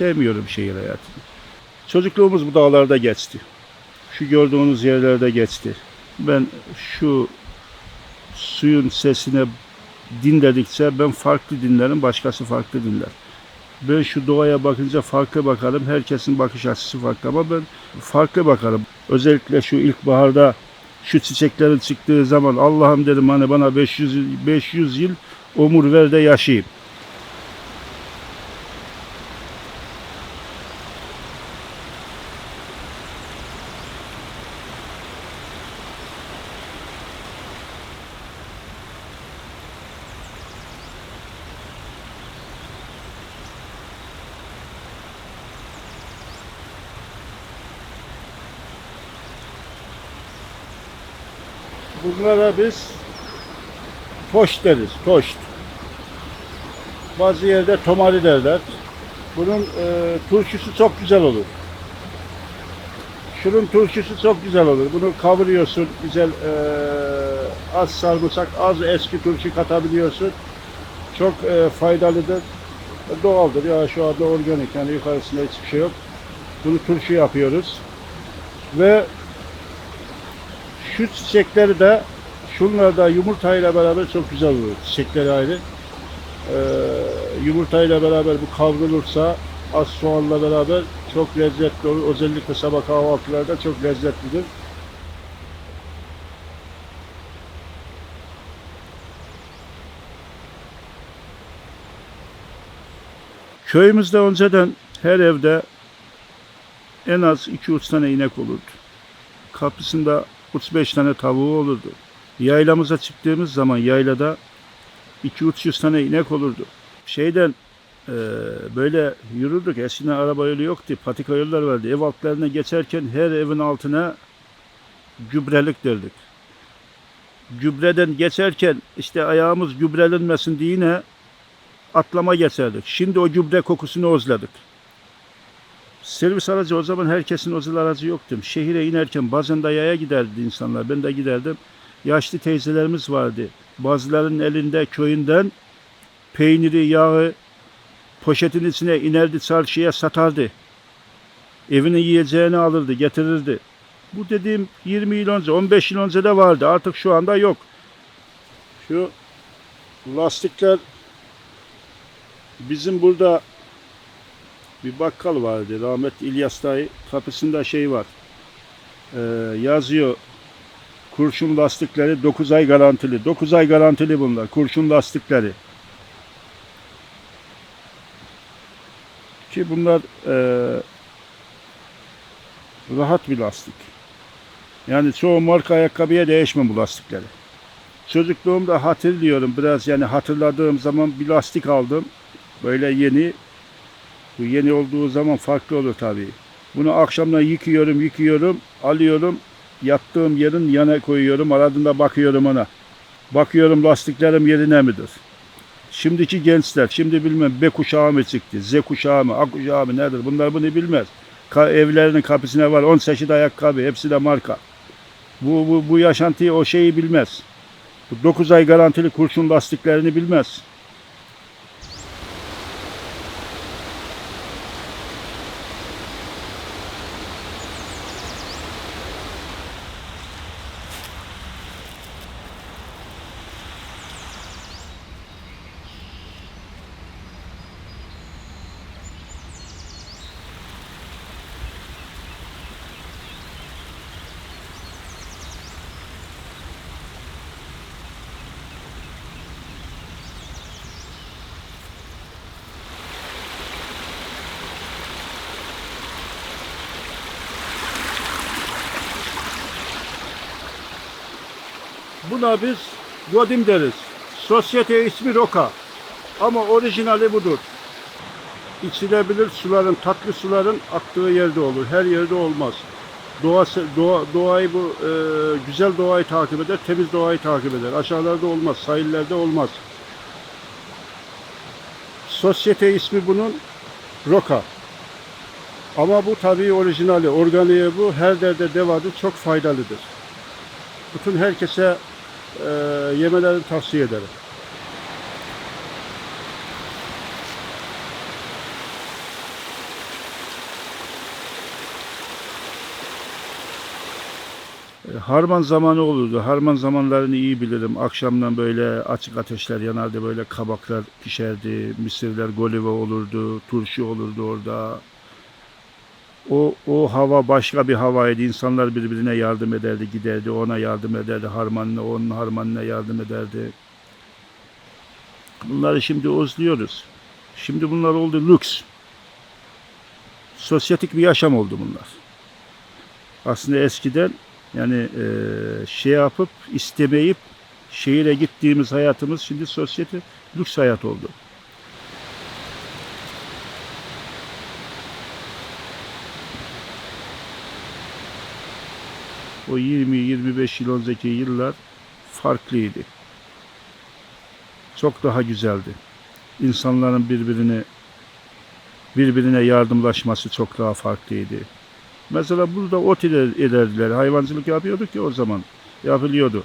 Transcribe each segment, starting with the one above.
Sevmiyorum şehir hayatını. Çocukluğumuz bu dağlarda geçti. Şu gördüğünüz yerlerde geçti. Ben şu suyun sesine dinledikçe ben farklı dinlerim, başkası farklı dinler. Ben şu doğaya bakınca farklı bakarım. Herkesin bakış açısı farklı ama ben farklı bakarım. Özellikle şu ilkbaharda şu çiçeklerin çıktığı zaman Allah'ım dedim hani bana 500 yıl- 500 yıl umur ver de yaşayayım. Bunlara biz toş deriz, toş. Bazı yerde tomari derler. Bunun e, turşusu çok güzel olur. Şunun turşusu çok güzel olur. Bunu kavuruyorsun, güzel e, az sarımsak, az eski turşu katabiliyorsun. Çok e, faydalıdır. Doğaldır ya şu anda organik yani yukarısında hiçbir şey yok. Bunu turşu yapıyoruz. Ve şu çiçekleri de şunlar da yumurtayla beraber çok güzel olur. Çiçekleri ayrı. Ee, yumurtayla beraber bu kavrulursa az soğanla beraber çok lezzetli olur. Özellikle sabah kahvaltılarda çok lezzetlidir. Köyümüzde önceden her evde en az 2-3 tane inek olurdu. Kapısında 35 tane tavuğu olurdu. Yaylamıza çıktığımız zaman yaylada 2-300 tane inek olurdu. Şeyden eee, böyle yürürdük. Eskiden araba yolu yoktu. Patika yollar vardı. Ev altlarına geçerken her evin altına gübrelik derdik. Gübreden geçerken işte ayağımız gübrelenmesin diye yine atlama geçerdik. Şimdi o gübre kokusunu özledik. Servis aracı o zaman herkesin özel aracı yoktu. Şehire inerken bazen de yaya giderdi insanlar. Ben de giderdim. Yaşlı teyzelerimiz vardı. Bazılarının elinde köyünden peyniri, yağı poşetin içine inerdi çarşıya satardı. Evinin yiyeceğini alırdı, getirirdi. Bu dediğim 20 yıl önce, 15 yıl önce de vardı. Artık şu anda yok. Şu lastikler bizim burada bir bakkal vardı. Rahmetli İlyas dayı kapısında şey var. Ee, yazıyor. Kurşun lastikleri 9 ay garantili. 9 ay garantili bunlar. Kurşun lastikleri. Ki bunlar eee, rahat bir lastik. Yani çoğu marka ayakkabıya değişmem bu lastikleri. Çocukluğumda hatırlıyorum biraz yani hatırladığım zaman bir lastik aldım. Böyle yeni. Bu yeni olduğu zaman farklı olur tabii. Bunu akşamdan yıkıyorum, yıkıyorum, alıyorum. Yattığım yerin yana koyuyorum. Aradığında bakıyorum ona. Bakıyorum lastiklerim yerine midir? Şimdiki gençler, şimdi bilmem B kuşağı mı çıktı, Z kuşağı mı, A kuşağı mı nedir? Bunlar bunu bilmez. Ka- evlerinin kapısına var 10 çeşit ayakkabı, hepsi de marka. Bu, bu, bu yaşantıyı o şeyi bilmez. Bu 9 ay garantili kurşun lastiklerini bilmez. Buna biz Godim deriz. Sosyete ismi Roka. Ama orijinali budur. İçilebilir suların, tatlı suların aktığı yerde olur. Her yerde olmaz. Doğası, doğa, doğayı bu e, güzel doğayı takip eder, temiz doğayı takip eder. Aşağılarda olmaz, sahillerde olmaz. Sosyete ismi bunun Roka. Ama bu tabii orijinali, organiği bu. Her derde devadır, çok faydalıdır. Bütün herkese e, yemelerini tavsiye ederim. Ee, harman zamanı olurdu. Harman zamanlarını iyi bilirim. Akşamdan böyle açık ateşler yanardı. Böyle kabaklar pişerdi. Misirler golive olurdu. Turşu olurdu orada. O, o hava başka bir havaydı. İnsanlar birbirine yardım ederdi, giderdi. Ona yardım ederdi. Harmanına, onun harmanına yardım ederdi. Bunları şimdi özlüyoruz. Şimdi bunlar oldu lüks. Sosyetik bir yaşam oldu bunlar. Aslında eskiden yani eee, şey yapıp istemeyip şehire gittiğimiz hayatımız şimdi sosyete lüks hayat oldu. O 20-25 yıl önceki yıllar farklıydı. Çok daha güzeldi. İnsanların birbirini birbirine yardımlaşması çok daha farklıydı. Mesela burada ot eder- ederdiler. Hayvancılık yapıyorduk ya o zaman. Yapılıyordu.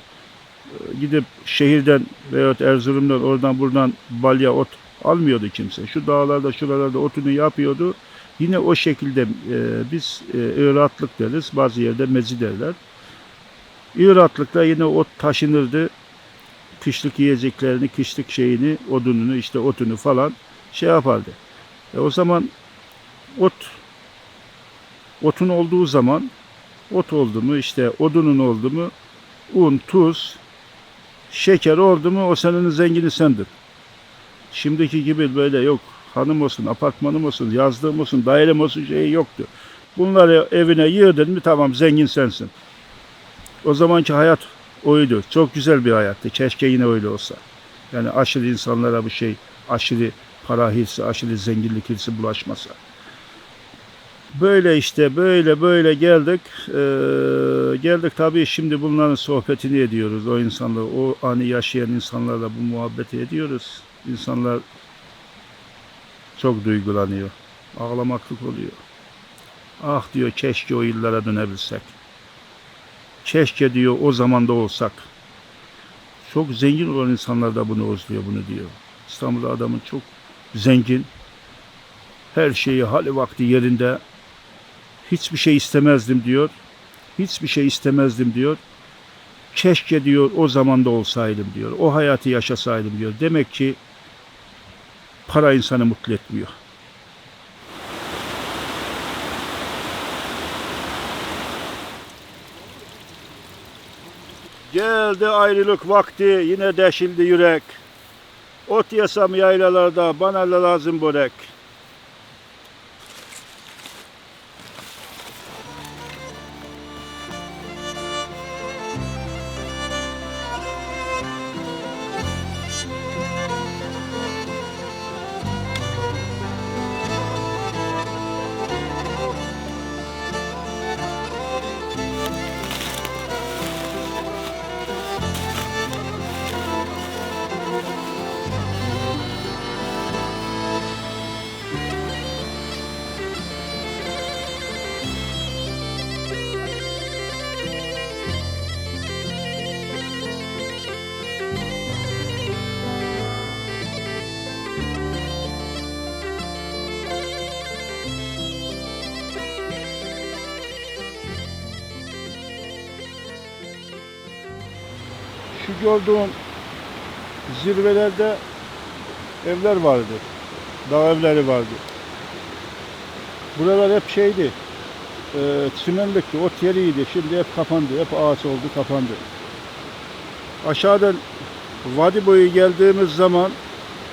Ee, Gidip şehirden veyahut Erzurum'dan oradan buradan balya ot almıyordu kimse. Şu dağlarda şuralarda otunu yapıyordu. Yine o şekilde e, biz e, ıratlık deriz. Bazı yerde mezi derler. İratlıkta yine ot taşınırdı. Kışlık yiyeceklerini, kışlık şeyini, odununu, işte otunu falan şey yapardı. E, o zaman ot otun olduğu zaman ot oldu mu işte odunun oldu mu un, tuz, şeker oldu mu o senin zengini sendin. Şimdiki gibi böyle yok hanım olsun, apartmanım olsun, yazdığım olsun, dairem olsun şeyi yoktu. Bunları evine yığdın mı tamam zengin sensin. O zamanki hayat oydu. Çok güzel bir hayattı. Keşke yine öyle olsa. Yani aşırı insanlara bu şey, aşırı para hirsi, aşırı zenginlik hirsi bulaşmasa. Böyle işte böyle böyle geldik. Ee, geldik tabii şimdi bunların sohbetini ediyoruz. O insanlar, o anı yaşayan insanlarla bu muhabbeti ediyoruz. İnsanlar çok duygulanıyor. Ağlamaklık oluyor. Ah diyor keşke o yıllara dönebilsek. Keşke diyor o zamanda olsak. Çok zengin olan insanlar da bunu özlüyor, bunu diyor. İstanbul'da adamın çok zengin. Her şeyi hali vakti yerinde. Hiçbir şey istemezdim diyor. Hiçbir şey istemezdim diyor. Keşke diyor o zamanda olsaydım diyor. O hayatı yaşasaydım diyor. Demek ki para insanı mutlu etmiyor. Geldi ayrılık vakti yine deşildi yürek. Ot yesem yaylalarda bana lazım börek. Gördüğüm zirvelerde evler vardı. Dağ evleri vardı. Buralar hep şeydi. E, çimenlikti, ot yeriydi. Şimdi hep kapandı. Hep ağaç oldu, kapandı. Aşağıdan vadi boyu geldiğimiz zaman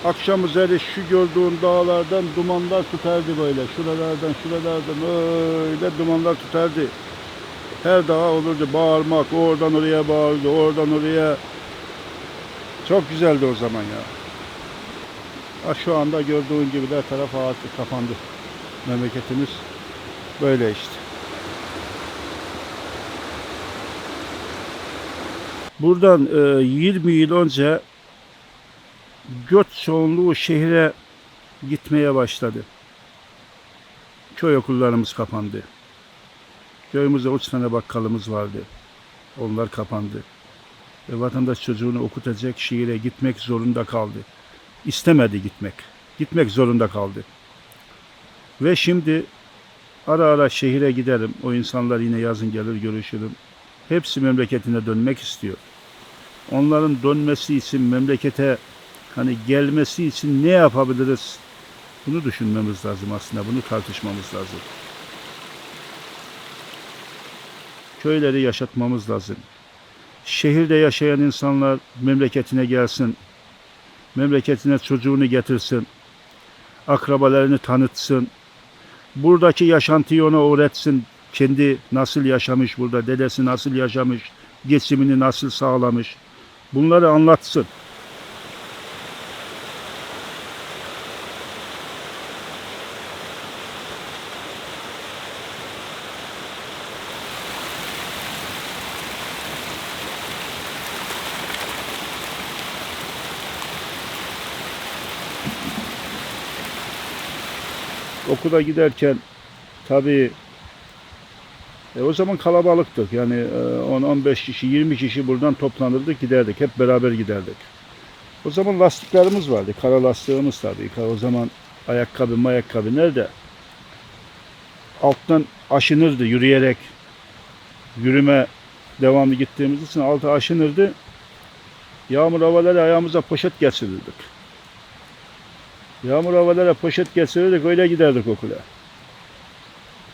akşam üzeri şu gördüğün dağlardan dumanlar tutardı böyle. Şuralardan, şuralardan öyle dumanlar tutardı. Her dağa olurdu bağırmak, oradan oraya bağırdı, oradan oraya. Çok güzeldi o zaman ya. Ha, şu anda gördüğün gibi her taraf ağaçlı kapandı. Memleketimiz böyle işte. Buradan e, 20 yıl önce göç çoğunluğu şehre gitmeye başladı. Köy okullarımız kapandı. Köyümüzde üç tane bakkalımız vardı. Onlar kapandı. Ve vatandaş çocuğunu okutacak şehire gitmek zorunda kaldı. İstemedi gitmek. Gitmek zorunda kaldı. Ve şimdi ara ara şehire giderim. O insanlar yine yazın gelir görüşürüm. hepsi memleketine dönmek istiyor. Onların dönmesi için memlekete hani gelmesi için ne yapabiliriz? Bunu düşünmemiz lazım aslında. Bunu tartışmamız lazım. Köyleri yaşatmamız lazım. Şehirde yaşayan insanlar memleketine gelsin. Memleketine çocuğunu getirsin. Akrabalarını tanıtsın. Buradaki yaşantıyı ona öğretsin. Kendi nasıl yaşamış burada, dedesi nasıl yaşamış, geçimini nasıl sağlamış. Bunları anlatsın. Okula giderken tabii e, o zaman kalabalıktık. Yani e, 10-15 kişi, 20 kişi buradan toplanırdık giderdik. Hep beraber giderdik. O zaman lastiklerimiz vardı. Kara lastiğimiz tabii. O zaman ayakkabı mayakkabı nerede? Alttan aşınırdı yürüyerek. Yürüme devamlı gittiğimiz için altı aşınırdı. Yağmur havaları ayağımıza poşet geçirirdik. Yağmur havalara poşet getirirdik öyle giderdik okula.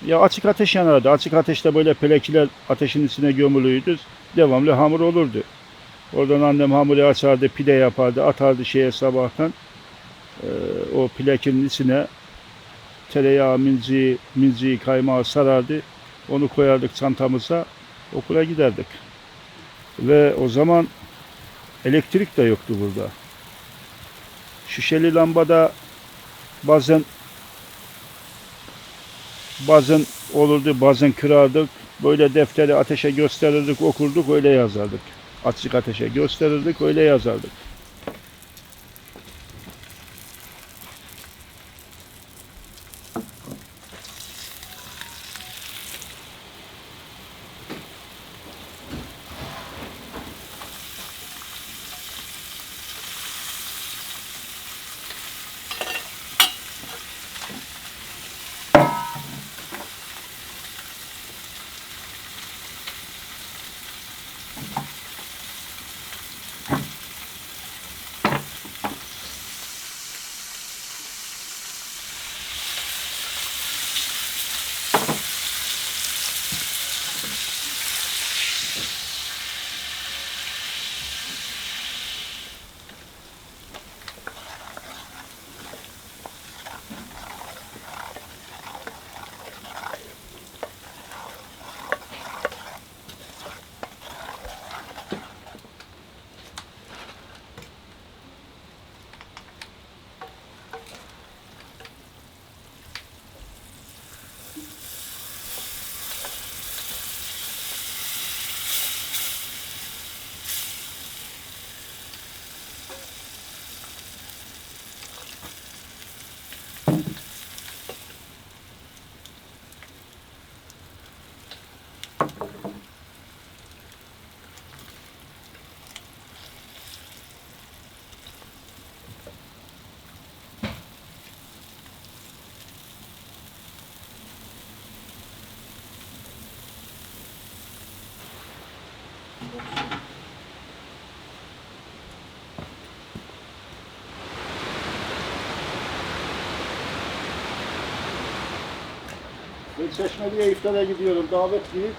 Ya açık ateş yanardı. Açık ateşte böyle pelekiler ateşin içine gömülüydü. Devamlı hamur olurdu. Oradan annem hamuru açardı, pide yapardı, atardı şeye sabahtan. Ee, o plekinin içine tereyağı, minci, minci, kaymağı sarardı. Onu koyardık çantamıza. Okula giderdik. Ve o zaman elektrik de yoktu burada. Şişeli lambada bazen bazen olurdu, bazen kırardık. Böyle defteri ateşe gösterirdik, okurduk, öyle yazardık. Açık ateşe gösterirdik, öyle yazardık. Ben Çeşmeli'ye iftara gidiyorum. Davetliyim.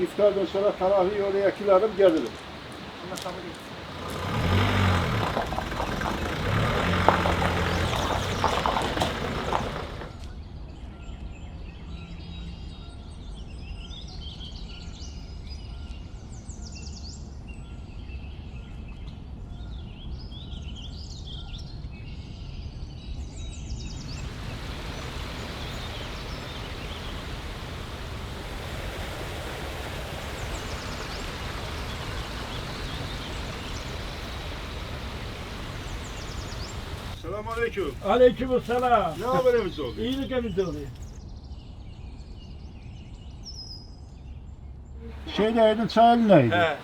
İftardan sonra taravihi oraya kılarım gelirim. Selamun Aleyküm. Aleykümselam. Ne haberimiz oldu? İyilik emizde oluyor. Şeydeydin, Çayeli'neydin. He.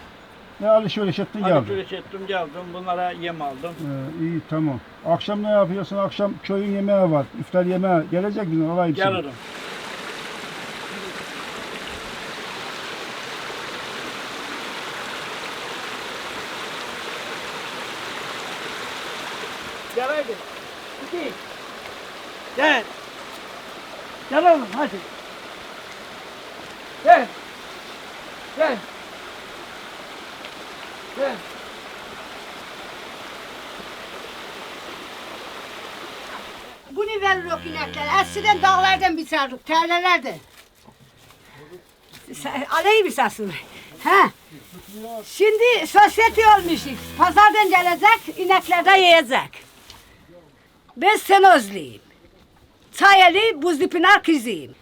Ne alışveriş ettin geldin? Alışveriş ettim geldim. Bunlara yem aldım. Ee, iyi tamam. Akşam ne yapıyorsun? Akşam köyün yemeği var. İftar yemeği. Gelecek misin? seni. Gelirim. Gel oğlum hadi. Gel. Gel. Gel. Bunu verir o inekler. Eskiden dağlardan biçerdik, terlelerdi. Aleyhi bir sasını. Ha. Şimdi sosyete olmuşuz. Pazardan gelecek, ineklerden yiyecek. Ben Senozluyum. Çayeli Buzlupınar kızıyım.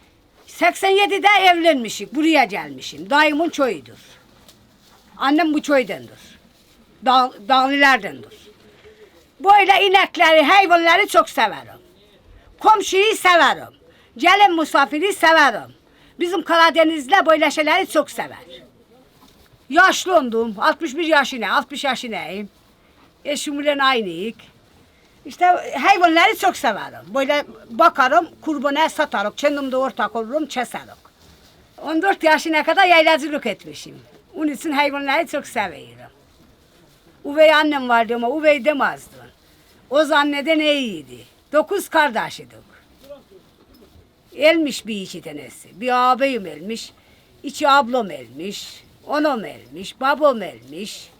87'de evlenmişik, buraya gelmişim. Dayımın çoyudur. Annem bu çoydandır. Dağ, dağlılardandır. Böyle inekleri, hayvanları çok severim. Komşuyu severim. Gelin misafiri severim. Bizim Karadeniz'de böyle şeyleri çok sever. Yaşlandım. 61 yaşına, 60 yaşındayım. Eşimle aynıyık. İşte hayvanları çok severim. Böyle bakarım, kurbana satarım. Kendim de ortak olurum, keserim. 14 yaşına kadar yaylacılık etmişim. Onun için hayvanları çok seviyorum. Uvey annem vardı ama uvey demezdi. O zanneden iyiydi. Dokuz kardeşidik. Elmiş bir iki tanesi. Bir ağabeyim elmiş. iki ablam elmiş. Onum elmiş. Babam elmiş.